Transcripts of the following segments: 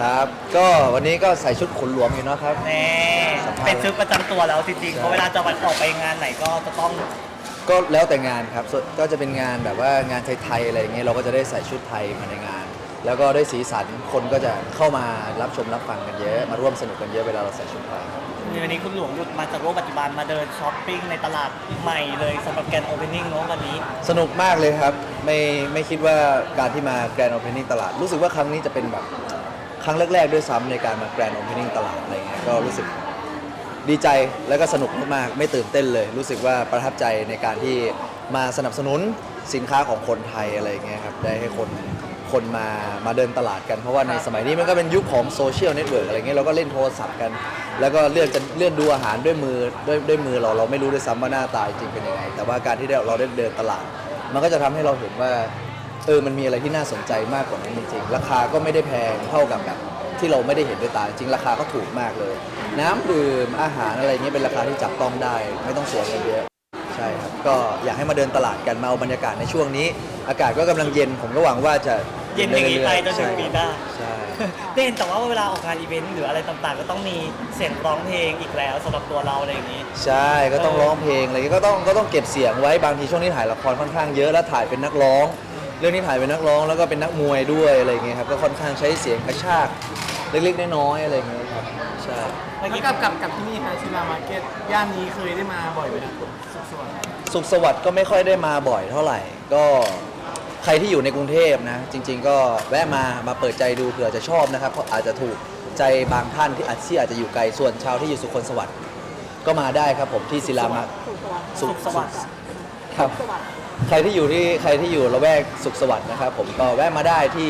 ครับ ก็วันนี้ก็ใส่ชุดขนหลวงอยู่เนาะครับ แน่สัมภาษณ์เป็นชุดประจำตัวแล้วจริงๆใช่เพราะเวลาจะวันออกไปงานไหนก็จะต้องก็แล้วแต่งานครับส่วนก็จะเป็นงานแบบว่างานไทยๆอะไรอย่างเงี้ยเราก็จะได้ใส่ชุดไทยมาในงาน แล้วก็ได้สีสันคนก็จะเข้ามารับชมรับฟังกันเยอะ มาร่วมสนุกกันเยอะเวลาเราใส่ชุดไทยครับวันนี้คุณหลวงหลุดมาจากโลกปัจจุบันมาเดินช้อปปิ้งในตลาดใหม่เลยสำหรับแกนโอเพนนิ่งเนาะวันนี้สนุกมากเลยครับ ไม่ไม่คิดว่าการที่มาแกรนด์โอเพนนิ่งตลาด รู้สึกว่าครั้งนี้จะเป็นแบบค รั้งแรกๆด้วยซ้ำในการมาแกรนด์โอเพนนิ่งตลาดอะไรเงี้ยก็รู้สึกดีใจแล้วก็สนุกมากๆไม่ตื่นเต้นเลย รู้สึกว่าประทับใจในการที่มาสนับสนุนสินค้าของคนไทยอะไรเงี้ยครับได้ให้คนคนมามาเดินตลาดกันเพราะว่าในสมัยนี้มันก็เป็นยุคของโซเชียลเน็ตเวิร์กอะไรเงี้ยเราก็เล่นโทรศัพท์กัน แล้วก็เลื่อนจะเลื่อนดูอาหารด้วยมือด้วยด้วยมือเราเราไม่รู้ด้วยซ้ำว่าหน้าตาจริงเป็นยังไงแต่ว่าการที่เราได้เดินตลาด มันก็จะทำให้เราเห็นว่า เออมันมีอะไรที่น่าสนใจมากกว่านั้นจริงๆราคาก็ไม่ได้แพงเท่ากับแบบที่เราไม่ได้เห็นด้วยตาจริงๆราคาก็ถูกมากเลย น้ำดื่มอาหารอะไรเงี้ยเป็นราคาที่จับต้องได้ ไม่ต้องเสียเงินเยอะใช่ครับก็อยากให้มาเดินตลาดกันมาเอาบรรยากาศในช่วงนี้ อากาศก็กำลังเย็นผมก็หวังว่าจะเย็นอย่างนี้ไปจนถึงใช่ปีหน้า ใช่ได้เห็นแต่ว่าเวลาออกงานอีเวนต์หรืออะไรต่างๆ ก็ต้องมีเสียงร้องเพลงอีกแล้วสำหรับตัวเราอะไรอย่างนี้ ใช่ก็ต้องร้องเพลงอะไรเงี้ยก็ต้องก็ต้องเก็บเสียงไว้บางทีช่วงนี้ถ่ายละครค่อนข้างเยอะแล้วถ่ายเป็นนักร้อง เรื่องนี้ถ่ายเป็นนักร้องแล้วก็เป็นนักมวยด้วยอะไรเงี้ยครับก็ค่อนข้างใช้เสียงกระชากเล็กๆน้อยๆอะไรเงี้ยครับใช่เมื่อแล้วกี้กับกับกับที่นี่ฮะชิลามาร์เก็ตย่านนี้เคยได้มาบ่อยไหมนะสุขสวัสดิ์สุขสวัสดิ์ก็ไม่ค่อยได้มาบ่อยเท่าไหร่ ก็ใครที่อยู่ในกรุงเทพนะ จริง ๆ ก็แวะมามาเปิดใจดูเผื่อจะชอบนะครับเพราะอาจจะถูกใจบางท่านที่อาจที่อาจจะอยู่ไกลส่วนชาวที่อยู่สุขคนสวัสดิ์ก็มาได้ครับผมที่ศิลามาสุขสวัสดิ์ครับ ใครที่อยู่ที่ใครที่อยู่ละแวกสุขสวัสดิ์นะครับผมก็แวะมาได้ที่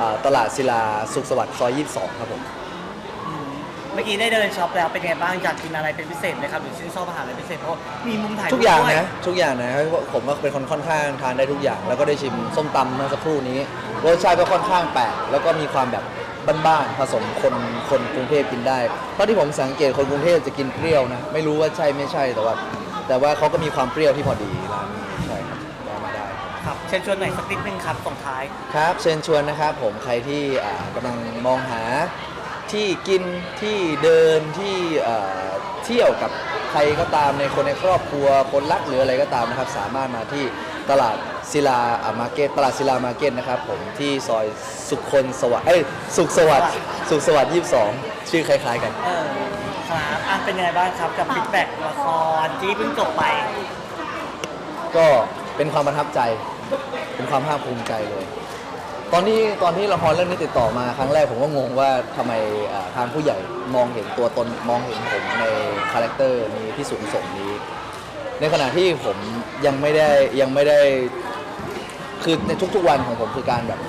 อ่าตลาดศิลาสุขสวัสดิ์ซอย22 ครับผม เมื่อกี้ได้เดินช็อปแล้วเป็นไงบ้างอยากกินอะไรเป็นพิเศษไหมครับหรือชื่นชอบอาหารอะไรพิเศษเพราะมีมุมถ่ายรูปทุกอย่างด้วยนะทุกอย่างนะเพราะผมก็เป็นคนค่อนข้างทานได้ทุกอย่าง แล้วก็ได้ชิมส้มตำเมื่อสักครู่นี้รสชาติก็ค่อนข้างแปลกแล้วก็มีความแบบบ้านๆผสมคนคนกรุงเทพกินได้เพราะที่ผมสังเกตคนกรุงเทพจะกินเปรี้ยวนะไม่รู้ว่าใช่ไม่ใช่แต่ว่า แต่ว่าเขาก็มีความเปรี้ยวที่พอดีร้านนี้ เชิญชวนหน่อยสักนิดนึงครับส่งท้าย ครับเชิญชวนนะครับผมใครที่อ่ากำลังมองหาที่กินที่เดินที่เอ่อเที่ยวกับใครก็ตามในคนในครอบครัวคนรักหรืออะไรก็ตามนะครับ สามารถมาที่ตลาดศิลาอ่ามาร์เก็ตตลาดศิลามาร์เก็ตนะครับผมที่ซอยสุขคนสวัสดิ์เอ้ยสุขสวัสดิ์สุขสวัสดิ์22 ชื่อคล้ายๆกัน เออครับอะเป็นยังไงบ้างครับกับฟีดแบ็กละครที่เพิ่งจบไป ก็เป็นความประทับใจ เป็นความภาคภูมิใจเลย ตอนที่ตอนที่ละครเรื่องนี้ติดต่อมาครั้งแรกผมก็งงว่าทำไมอ่าทางผู้ใหญ่มองเห็นตัวตนมองเห็นผมในคาแรคเตอร์นี้ที่สูงส่งนี้ ในขณะที่ผมยังไม่ได้ยังไม่ได้คือในทุกๆวันของผมคือการแบบ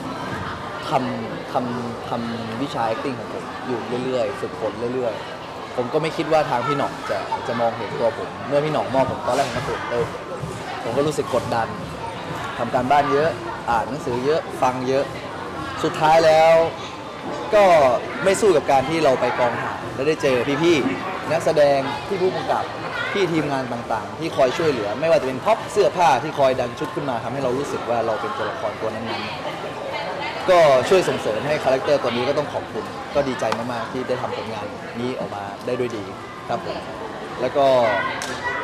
ทำทำทำวิชา acting ของผมอยู่เรื่อยๆ ฝึกฝนเรื่อยๆ ผมก็ไม่คิดว่าทางพี่หน่องจะจะมองเห็นตัวผม เมื่อพี่หน่องมอบผมตอนแรกผมก็ตื่นเต้นผมก็รู้สึกกดดัน ทำการบ้านเยอะ อ่านหนังสือเยอะฟังเยอะ สุดท้ายแล้ว ก็ไม่สู้กับการที่เราไปกองถ่ายแล้วได้เจอพี่ๆนักแสดงที่ผู้กำกับพี่ทีมงานต่างๆ ที่คอยช่วยเหลือ ไม่ว่าจะเป็นพ็อปเสื้อผ้าที่คอยดันชุดขึ้นมาทำให้เรารู้สึกว่าเราเป็นตัวละครตัวนั้นๆ ก็ช่วยส่งเสริมให้คาแรคเตอร์ตัวนี้ก็ต้องขอบคุณ ก็ดีใจมากๆที่ได้ทำผลงานนี้ออกมาได้ด้วยดีครับผมแล้วก็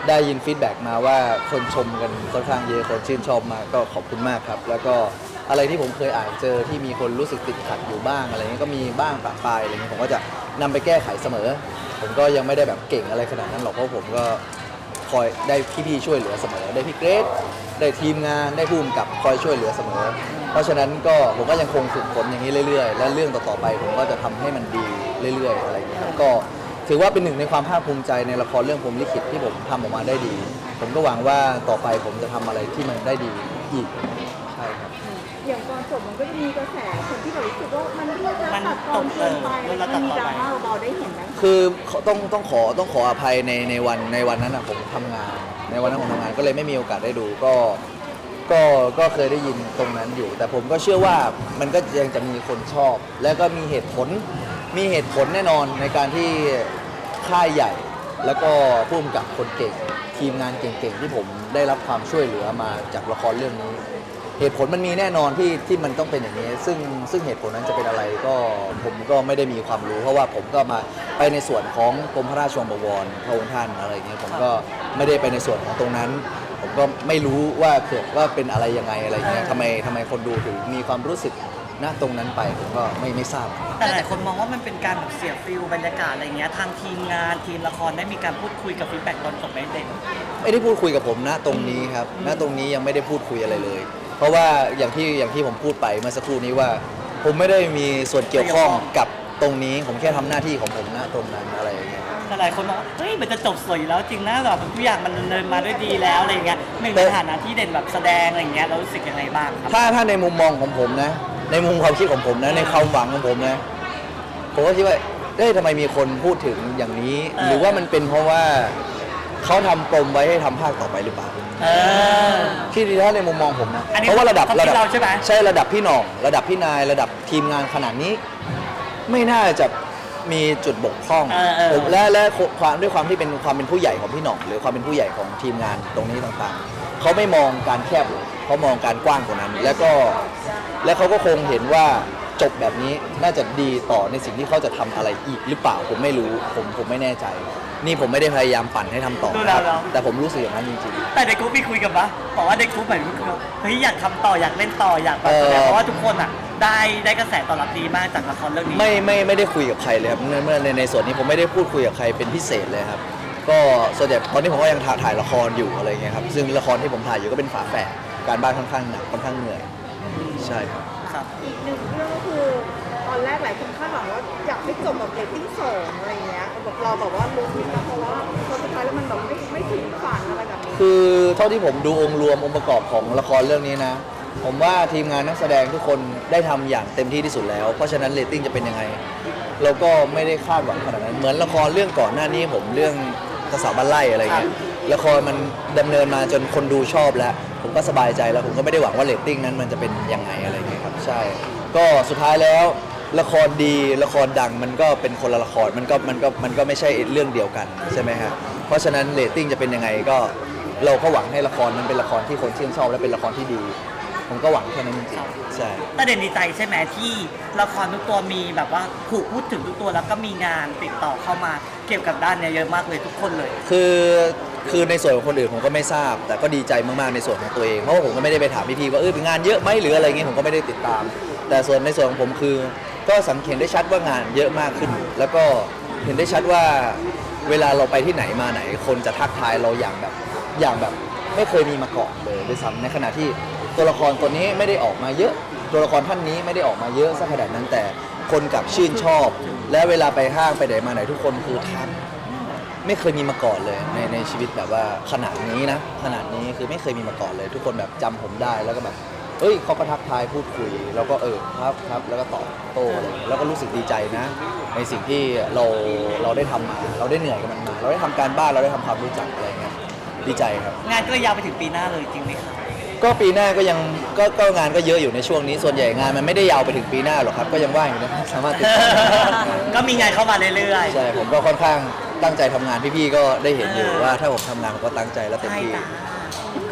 ได้ยินฟีดแบ็กมาว่าคนชมกันค่อนข้างเยอะคนชื่นชอบมากก็ขอบคุณมากครับ แล้วก็อะไรที่ผมเคยอ่านเจอที่มีคนรู้สึกติดขัดอยู่บ้างอะไรเงี้ยก็มีบ้างปะปายอะไรเงี้ยผมก็จะนำไปแก้ไขเสมอ ผมก็ยังไม่ได้แบบเก่งอะไรขนาดนั้นหรอกเพราะผมก็คอยได้พี่ๆช่วยเหลือเสมอ ได้พี่เกรซได้ทีมงานได้ผู้กำกับคอยช่วยเหลือเสมอ เพราะฉะนั้นก็ผมก็ยังคงฝึกฝนอย่างนี้เรื่อยๆ และเรื่องต่อๆไปผมก็จะทำให้มันดีเรื่อยๆ อะไรอย่างเงี้ยครับก็ ถือว่าเป็นหนึ่งในความภาคภูมิใจในละครเรื่องผมลิขิตที่ผมทำออกมาได้ดี ผมก็หวังว่าต่อไปผมจะทำอะไรที่มันได้ดีอีกใช่ครับ อย่างตอนจบมันก็จะมีกระแสคนที่แบบรู้สึกว่ามันเลือกมันตัดตอนเกินไปตกเออมันมันมีตัดต่อดไปราม่าเบาๆได้เห็นไหมคือต้องต้องขอต้องขออภัยในในวันในวันนั้นอะผมทำงาน ในวันนั้นผมทำงานก็เลยไม่มีโอกาสได้ดูก็ก็ก็เคยได้ยินตรงนั้นอยู่ แต่ผมก็เชื่อว่ามันก็ยังจะมีคนชอบ แล้วก็มีเหตุผล มีเหตุผลแน่นอนในการที่ค่ายใหญ่ แล้วก็ผู้กำกับคนเก่ง ทีมงานเก่งๆ ที่ผมได้รับความช่วยเหลือมาจากละครเรื่องนี้ เหตุผลมันมีแน่นอนที่ที่มันต้องเป็นอย่างนี้ ซึ่งซึ่งเหตุผลนั้นจะเป็นอะไรก็ผมก็ไม่ได้มีความรู้ เพราะว่าผมก็มาไปในส่วนของกรมพระราชวังบวรพระองค์ท่านอะไรเงี้ยผมก็ไม่ได้ไปในส่วนของตรงนั้น ผมก็ไม่รู้ว่าเกิดว่าเป็นอะไรยังไงอะไรเงี้ยทำไมทำไมคนดูถึงมีความรู้สึก ณตรงนั้นไปผมก็ไม่ไม่ทราบ แต่หลายคนมองว่ามันเป็นการแบบเสียฟิลบรรยากาศอะไรเงี้ยทางทีมงานทีมละครได้มีการพูดคุยกับฟีดแบ็กตอนจบไหมเด็ก ไม่ได้พูดคุยกับผมนะตรงนี้ครับณตรงนี้ยังไม่ได้พูดคุยอะไรเลย เพราะว่าอย่างที่อย่างที่ผมพูดไปเมื่อสักครู่นี้ว่า ผมไม่ได้มีส่วนเกี่ยวข้องกับตรงนี้ผมแค่ทำหน้าที่ของผมณตรงนั้นอะไรอย่างเงี้ย แต่หลายคนมองว่าเฮ้ยมันจะจบสวยอยู่แล้วจริงนะแบบทุกอย่างมันดำเนินมาด้วยดีแล้วอะไรเงี้ยหนึ่งในฐานะที่เด่นแบบแสดงอะไรเงี้ยเรารู้สึกยังไงบ้างครับ ถ้าถ้าในมุมมองของผมนะ ในมุมความคิดของผมนะในความหวังของผมนะผมก็คิดว่าเอ้ยทำไมมีคนพูดถึงอย่างนี้เออหรือว่ามันเป็นเพราะว่าเขาทำปมไว้ให้ทำภาคต่อไปหรือเปล่า เออ ที่ดีถ้าในมุมมองผมนะอันนี้เพราะว่าระดับความคิระดดับเราใช่ไหม ใช่ระดับพี่หน่อง ระดับพี่นายระดับทีมงานขนาดนี้ ไม่น่าจะมีจุดบกพร่องเออเออ ผมและและความด้วยความที่เป็นความเป็นผู้ใหญ่ของพี่หน่อง หรือความเป็นผู้ใหญ่ของทีมงานตรงนี้ต่างๆเขาไม่มองการแคบ เขามองการกว้างกว่านั้น แล้วก็และเขาก็คงเห็นว่าจบแบบนี้น่าจะดีต่อในสิ่งที่เขาจะทำอะไรอีกหรือเปล่าผมไม่รู้ผมผมไม่แน่ใจ นี่ผมไม่ได้พยายามปั่นให้ทำต่อดูนะแล้ควรับแล้ว แต่ผมรู้สึกอย่างนั้นจริงๆแต่ในกรุ๊ปมีคุยกันปะบอกว่าในกรุ๊ปเหมือนคือเฮ้ยอยากทำต่ออยากเล่นต่ออยากแบบแสดงเออ เพราะว่าทุกคนอะ ได้ได้กระแสตอบรับดีมากจากละครเรื่องนี้ไม่ไม่ไม่ได้คุยกับใครเลยครับเมื่อเมื่อในในส่วนนี้ผมไม่ได้พูดคุยกับใครเป็นพิเศษเลยครับ ก็ส่วนใหญ่ตอนนี้ผมก็ยังถ่ายถ่ายละครอยู่อะไรเงี้ยครับซึ่งละครที่ผมถ่ายอยู่ก็เป็นฝาแฝด การบ้านค่อนข้างหนักค่อนข้างเหนื่อยใช่ครับ ครับ อีกหนึ่งเรื่องก็คือ ตอนแรกหลายคนคาดหวังว่าอยากให้จบแบบเรตติ้งสองอะไรเงี้ยแบบเราแบบว่าลุ้นนะเพราะว่าพอสุดท้ายแล้วมันแบบไม่ไม่ถึงฝันอะไรแบบนี้คือเท่าที่ผมดูองค์รวมองค์ประกอบของละครเรื่องนี้นะ ผมว่าทีมงานนักแสดงทุกคนได้ทำอย่างเต็มที่ที่สุดแล้ว เพราะฉะนั้นเรตติ้งจะเป็นยังไง เราก็ไม่ได้คาดหวังขนาดนั้น เหมือนละครเรื่องก่อนหน้านี้ผมเรื่องกระสาวบ้านไร่อะไรเงี้ยละครมันดำเนินมาจนคนดูชอบแล้ว ผมก็สบายใจแล้วผมก็ไม่ได้หวังว่าเรตติ้งนั้นมันจะเป็นยังไงอะไรเงี้ยครับใช่ ก็สุดท้ายแล้วละครดีละครดังมันก็เป็นคนละละครมันก็มันก็มันก็ไม่ใช่เรื่องเดียวกันใช่ไหมฮะเพราะฉะนั้นเรตติ้งจะเป็นยังไงก็เราก็หวังให้ละครนั้นเป็นละครที่คนชื่นชอบและเป็นละครที่ดี ผมก็หวังแค่นั้นจริงๆใช่แต่เด่นดีใจใช่ไหมที่ละครทุกตัวมีแบบว่าถูกพูดถึงทุกตัวแล้วก็มีงานติดต่อเข้ามาเกี่ยวกับด้านเนี้ยเยอะมากเลยทุกคนเลย คือ คือในส่วนของคนอื่นผมก็ไม่ทราบ แต่ก็ดีใจมากๆในส่วนของตัวเองเพราะว่าผมก็ไม่ได้ไปถามพี่ๆว่าเออเป็นงานเยอะไหมหรืออะไรเงี้ยผมก็ไม่ได้ติดตาม แต่ส่วนในส่วนของผมคือ ก็สังเกตได้ชัดว่างานเยอะมากขึ้น แล้วก็เห็นได้ชัดว่าเวลาเราไปที่ไหนมาไหน คนจะทักทายเราอย่างแบบอย่างแบบไม่เคยมีมาก่อนเลยด้วยซ้ำในขณะที่ตัวละครตัวนี้ไม่ได้ออกมาเยอะ ตัวละครท่านนี้ไม่ได้ออกมาเยอะสักขนาดนั้นแต่คนกลับชื่นชอบ และเวลาไปห้างไปไหนมาไหนทุกคนคือทัก ไม่เคยมีมาก่อนเลยในในชีวิตแบบว่าขนาดนี้นะขนาดนี้คือไม่เคยมีมาก่อนเลย ทุกคนแบบจำผมได้แล้วก็แบบเอ้ยเขาก็ทักทายพูดคุย แล้วก็เออครับครับแล้วก็ตอบโต้อะไรอย่างเงี้ยแล้วก็รู้สึกดีใจนะ ในสิ่งที่เราเราได้ทำมาเราได้เหนื่อยกับมันมา เราได้ทำการบ้านเราได้ทำความรู้จักอะไรอย่างเงี้ยดีใจครับ งานก็เลยยาวไปถึงปีหน้าเลยจริงไหมครับก็ปีหน้าก็ยังก็ก็งานก็เยอะอยู่ในช่วงนี้ส่วนใหญ่งานมันไม่ได้ยาวไปถึงปีหน้าหรอกครับ ก็ยังว่างอยู่นะสามารถติดต่อได้ ก็มีงานเข้ามาเรื่อยใช่ผมก็ค่อนข้าง ตั้งใจทำงานพี่ๆก็ได้เห็นอยู่เออว่าถ้าผมทำงานผมก็ตั้งใจและๆเต็มใช่ที่ จ้า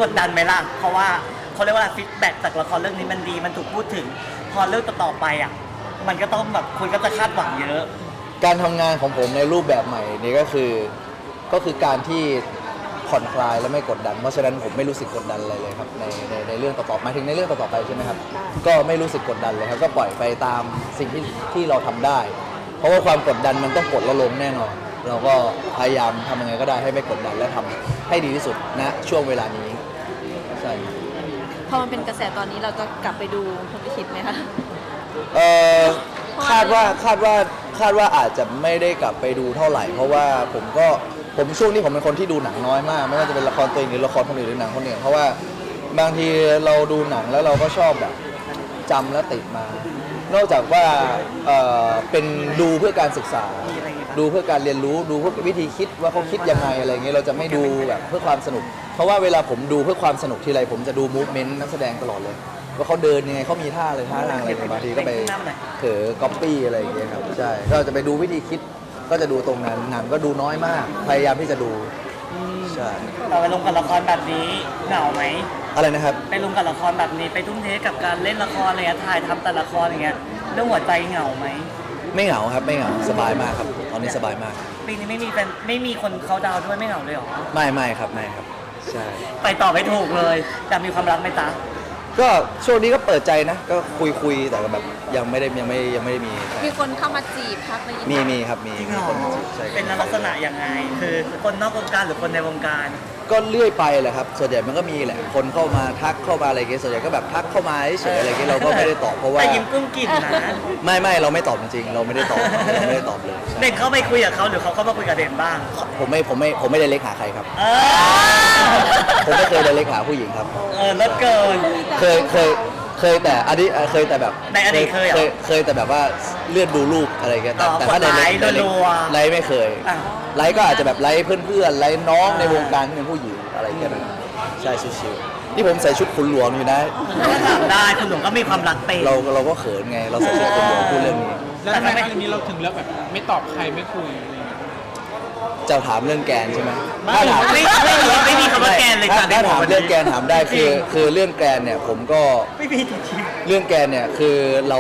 กดดันไหมล่ะ เพราะว่าเขาเรียกว่าฟีดแบ็กจากละครเรื่องนี้มันดี มันถูกพูดถึง พอเรื่องต่อๆไปอะ มันก็ต้องแบบคนก็จะคาดหวังเยอะ การทำงานของผมในรูปแบบใหม่นี่ก็คือก็คือการที่ผ่อนคลายและไม่กดดัน เพราะฉะนั้นผมไม่รู้สึกกดดันอะไรเลยครับในในในเรื่องต่อๆหมายถึงในเรื่องต่อๆไปใช่ไหมครับ ก็ไม่รู้สึกกดดันเลยครับ ก็ปล่อยไปตามสิ่งที่ที่เราทำได้ เพราะว่าความกดดันมันต้องกดและลงแน่นอน เราก็พยายามทำยังไงก็ได้ให้ไม่กดดันและทำให้ดีที่สุดณช่วงเวลานี้ใช่ พอมันเป็นกระแสตอนนี้เราจะกลับไปดูคนที่คิดไหมคะ เออคาดว่าคาดว่าคาดว่าอาจจะไม่ได้กลับไปดูเท่าไหร่ เพราะว่าผมก็ผมช่วงนี้ผมเป็นคนที่ดูหนังน้อยมาก ไม่ว่าจะเป็นละครตัวเองหรือละครคนอื่นหรือหนังคนอื่นเพราะว่าบางทีเราดูหนังแล้วเราก็ชอบแบบจำแล้วติดมา นอกจากว่าเอ่อเป็นดูเพื่อการศึกษา มีอะไรอีกครับดูเพื่อการเรียนรู้ดูเพื่อวิธีคิดว่าเขาคิดยังไงอะไรเงี้ยเราจะไม่ดูแบบเพื่อความสนุก เพราะว่าเวลาผมดูเพื่อความสนุกทีไรผมจะดูมูฟเมนต์นักแสดงตลอดเลย ว่าเขาเดินยังไงเขามีท่าอะไรท่าทางอะไรเงี้ยบางทีก็ไปเผลอก๊อปปี้อะไรอย่างเงี้ยครับใช่ก็จะไปดูวิธีคิดก็จะดูตรงนั้นหนังก็ดูน้อยมาก พยายามที่จะดูใช่เราไปลงกับละครแบบนี้เหงาไหมอะไรนะครับไปลงกับละครแบบนี้ไปทุ่มเทกับการเล่นละครอะไรเงี้ยถ่ายทำแต่ละครอย่างเงี้ยเรื่องหัวใจเหงาไหมไม่เหงาครับไม่เหงาสบายมากครับตอ นนี้สบายมาก ปีนี้ไม่มีแฟนไม่มีคนเขาดาวน์ด้วยไม่เหงาเลยเหรอ ไม่ไม่ครับไม่ครับ ใช่ ไปต่อไม่ถูกเลย จะมีความรักไหมจ๊ะก็ช่วงนี้ก็เปิดใจนะ ก็คุยคุยแต่ก็แบบยังไม่ได้ยังไม่ยังไม่ได้มีมีคนเข้ามาจีบทักอะไรอย่างมีเงี้ยมีครับมีจริงมีเหรอคนมาจีบใช่เป็นครับลักษณะยังไง คือคนนอกวงการหรือคนในวงการ ก็เลื่อยไปแหละครับ ส่วนใหญ่มันก็มีแหละ คนเข้ามาทักเข้ามาอะไรเงี้ย ส่วนใหญ่ก็แบบทักเข้ามาเฉยๆอะไรเงี้ย เราก็ไม่ได้ตอบเพราะว่า แต่ยิ้มกุ้งกิ่มนะไม่ไม่เราไม่ตอบจริงๆ เราไม่ได้ตอบเราไม่ได้ตอบเลยใช่เด่นเข้าไปคุยกับเขาหรือเขาเข้ามาคุยกับเด่นบ้าง ผมไม่ผมไม่ผมไม่ได้เล็กหาใครครับ เออผมไม่เคยได้เล็กหาผู้หญิงครับ เออลดเกิน เคยเคย เคยแต่อันนี้เอ่อเคยแต่แบบในอดีตเคยเหรอเคยเคยแต่แบบว่าเลื่อนดูรูปอะไรเงี้ยแต่อ๋อแต่ถ้าในกดไลค์ในรัวๆไลค์ไม่เคยอะ ไลค์ก็อาจจะแบบไลค์เพื่อนๆไลค์น้องอ่าในวงการที่เป็นผู้หญิงอะไรแค่นั้นใช่ชิวๆนี่ผมใส่ชุดขุนหลวงอยู่นะ ก็ถามได้คุณหลวงก็มีความรักเป็น เราเราก็เขินไงเราใส่ชุดขุนหลวงพูดเรื่องนี้ แล้วทำไมครั้งนี้เราถึงเลือกแบบ ไม่ตอบใครไม่คุย จะถามเรื่องแกนใช่ไหมไม่ถ้าถามไม่ไม่มีไม่มีคำว่าแกนเลยถ้าจ้ะถ้าในหัวถามวันนี้เรื่องแกนถามได้คือคือเรื่องแกนเนี่ยผมก็ไม่มีจริงเรื่องแกนเนี่ยคือเรา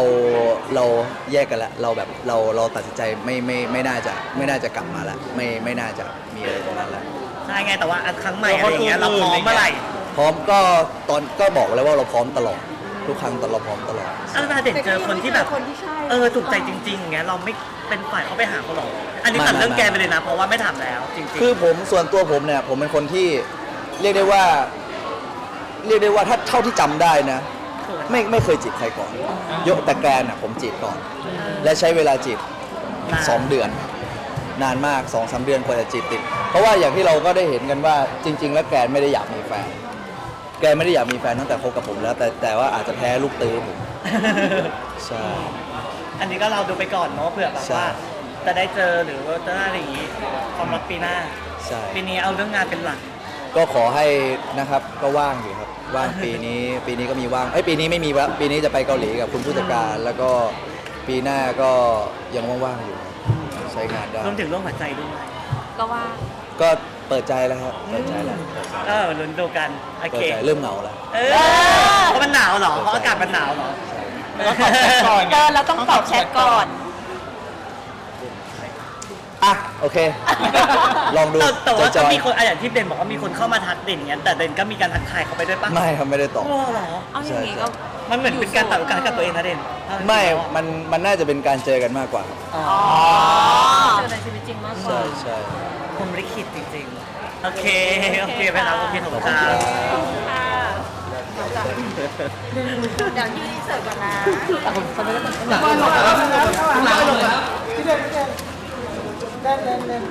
เราแยกกันละเราแบบเราเราตัดสินใจไม่ไม่ไม่น่าจะไม่น่าจะกลับมาละไม่ไม่น่าจะมีอะไรตรงนั้นละๆใช่ไงแต่ว่าอันครั้งใหม่อะไรอย่างเงี้ยเราพร้อมเมื่อไหร่พร้อมก็ตอนก็บอกแล้วว่าเราพร้อมตลอด ทุกครั้งตอนเราพร้อมตลอดอันนาเด่นเจอคนที่แบบคนที่ใช่ เออถูกใจจริงๆอย่างเงี้ยเราไม่เป็นฝ่ายเขาไปหาเขาหรอกอันนี้ไม่ตัดเรื่องไม่แกนไปเลยนะเพราะว่าไม่ถามแล้วจริงๆ คือผมส่วนตัวผมเนี่ยผมเป็นคนที่เรียกได้ว่า เรียกได้ว่าถ้าเท่าที่จำได้นะ ไม่ไม่เคยจีบใครก่อน ยกแต่แกรนอะผมจีบก่อน และใช้เวลาจีบ นานสองเดือน นานมากสองสามเดือนกว่าจะจีบติด เพราะว่าอย่างที่เราก็ได้เห็นกันว่าจริง ๆ แล้วแกรนไม่ได้อยากมีแฟน แกรนไม่ได้อยากมีแฟนตั้งแต่คบกับผมแล้ว แต่แต่ว่าอาจจะแพ้ลูกตื้อผมใช่ อันนี้ก็เราดูไปก่อนเนาะเผื่อแบบใช่ ว่า จะได้เจอหรือว่าจะได้อะไรอย่างงี้ความรักปีหน้าใช่ปีนี้เอาเรื่องงานเป็นหลัก ก็ขอให้นะครับก็ว่างอยู่ครับ ว่างปีนี้ ปีนี้ก็มีว่างเอ้ยปีนี้ไม่มีแล้วปีนี้จะไปเกาหลีกับคุณผู้จัดการ แล้วก็ปีหน้าก็ยังว่างๆอยู่ครับใช้งานได้รวมถึงเรื่องหัวใจด้วยก็ว่าก็ เปิดใจแล้วครับเปิดใจแล้วเปิดใจเออลุ้นดูกัน โอเปิเคดใจเริ่มเหงาแล้ว เออเพราะมันหนาวเหรอ เพราะอากาศมันหนาวเหรอใช่แล้วตอบแชทก่อนไง เออเราต้องตอบแชทก่อน อะ โอเค ลองดูแต่แต่ว่าจก็อยมีคนอะอย่างที่เด่นบอกว่ามีคนเข้ามาทักเด่นอย่างเงี้ยแต่เด่นก็มีการทักทายเขาไปด้วยปะๆไม่ครับไม่ได้ตอบโอ้เหรอ เอาอย่างนี้ก็ มันเหมือนเป็นการตัดโอกาสให้กับตัวเองนะเด่นเอาจริงๆไม่แล้วอะมันมันน่าจะเป็นการเจอกันมากกว่าครับอ๋อเจอในชีวิตจริงมากกว่า ใช่ใช่ ผมลิขิตจริงๆ โอเค โอเคไปแล้วโอเคขอบขอบคุคุณณคครัรับบค่ะเดี๋ยวยืนเสิร์ฟก่อนนะที่เด่นที่เด่นเด่นเด่นเด่น